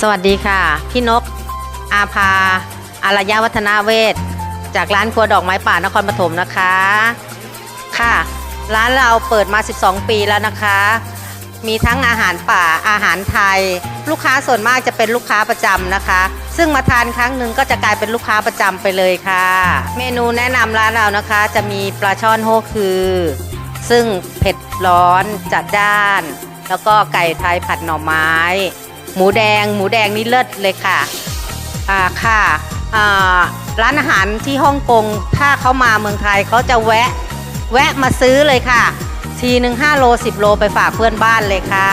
สวัสดีค่ะ พี่นก อาภา อารยาวัฒนาเวทจากร้านครัวดอกไม้ป่านครปฐมนะคะ ค่ะ ร้านเราเปิดมา 12 ปีแล้วนะคะ มีทั้งอาหารป่าอาหารไทย ลูกค้าส่วนมากจะเป็นลูกค้าประจำนะคะ ซึ่งมาทานครั้งหนึ่งก็จะกลายเป็นลูกค้าประจำไปเลยค่ะ เมนูแนะนำร้านเรานะคะ จะมีปลาช่อนโฮคือ ซึ่งเผ็ดร้อนจัดจ้าน แล้วก็ไก่ไทยผัดหน่อไม้ หมูแดง หมูแดงนี่เลิศเลยค่ะอ่าค่ะอ่าร้านอาหารที่ฮ่องกงถ้าเขามาเมืองไทยเขาจะแวะ แวะมาซื้อเลยค่ะ ทีหนึ่ง5โล10โลไปฝากเพื่อนบ้านเลยค่ะ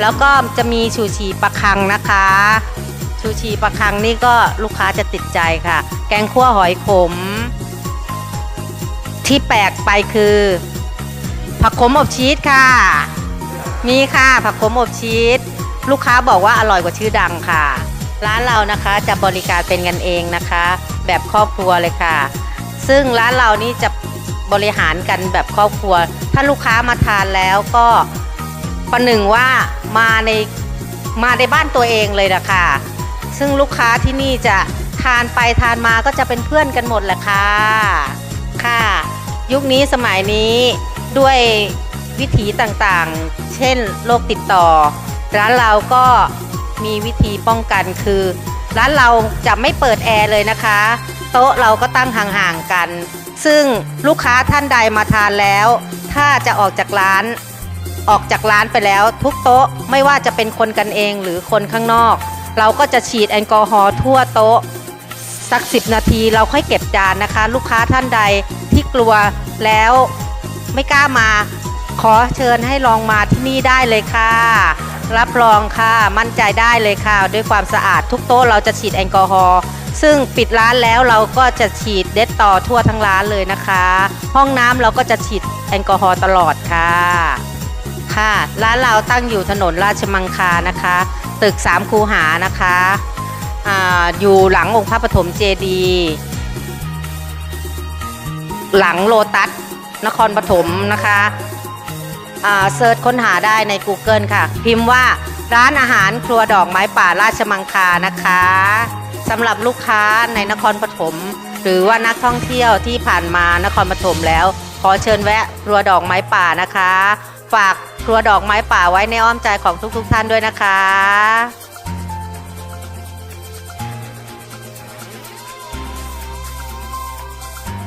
แล้วก็จะมีชูชีปลาคังนะคะชูชีปลาคังนี่ก็ลูกค้าจะติดใจค่ะ แกงคั่วหอยขม ที่แปลกไปคือ ผักขมอบชีสค่ะ มีค่ะผักขมอบชีส ลูกค้าบอกว่าอร่อยกว่าชื่อดังค่ะ ร้านเรานะคะจะบริการเป็นกันเองนะคะ แบบครอบครัวเลยค่ะ ซึ่งร้านเรานี่จะบริหารกันแบบครอบครัว ถ้าลูกค้ามาทานแล้วก็ประหนึ่งว่ามาในมาในบ้านตัวเองเลยนะคะซึ่งลูกค้าที่นี่จะทานไปทานมาก็จะเป็นเพื่อนกันหมดแหละค่ะ ค่ะ ยุคนี้สมัยนี้ด้วยวิถีต่างๆ เช่นโรคติดต่อ ร้านเราก็มีวิธีป้องกันคือ ร้านเราจะไม่เปิดแอร์เลยนะคะ โต๊ะเราก็ตั้งห่างๆกัน ซึ่งลูกค้าท่านใดมาทานแล้ว ถ้าจะออกจากร้าน ออกจากร้านไปแล้ว ทุกโต๊ะไม่ว่าจะเป็นคนกันเองหรือคนข้างนอก เราก็จะฉีดแอลกอฮอล์ทั่วโต๊ะสัก 10 นาทีเราค่อยเก็บจานนะคะ ลูกค้าท่านใดที่กลัวแล้วไม่กล้ามา ขอเชิญให้ลองมาที่นี่ได้เลยค่ะ รับรองค่ะมั่นใจได้เลยค่ะ ด้วยความสะอาดทุกโต๊ะเราจะฉีดแอลกอฮอล์ซึ่งปิดร้านแล้วเราก็จะฉีดเด็ดต่อทั่วทั้งร้านเลยนะคะ ห้องน้ำเราก็จะฉีดแอลกอฮอล์ตลอดค่ะ ค่ะ ร้านเราตั้งอยู่ถนนราชมังคลานะคะ ตึก 3 คูหานะคะออยู่หลังองค์พระปฐมเจดีย์หลังโลตัสนครปฐมนะคะ เซิร์ชค้นหาได้ใน Google ค่ะ พิมพ์ว่าร้านอาหารครัวดอกไม้ป่าราชมังคานะคะสำหรับลูกค้าในนครปฐมหรือว่านักท่องเที่ยวที่ผ่านมานครปฐมแล้ว ขอเชิญแวะครัวดอกไม้ป่านะคะ ฝากครัวดอกไม้ป่าไว้ในอ้อมใจของทุกๆท่านด้วยนะคะ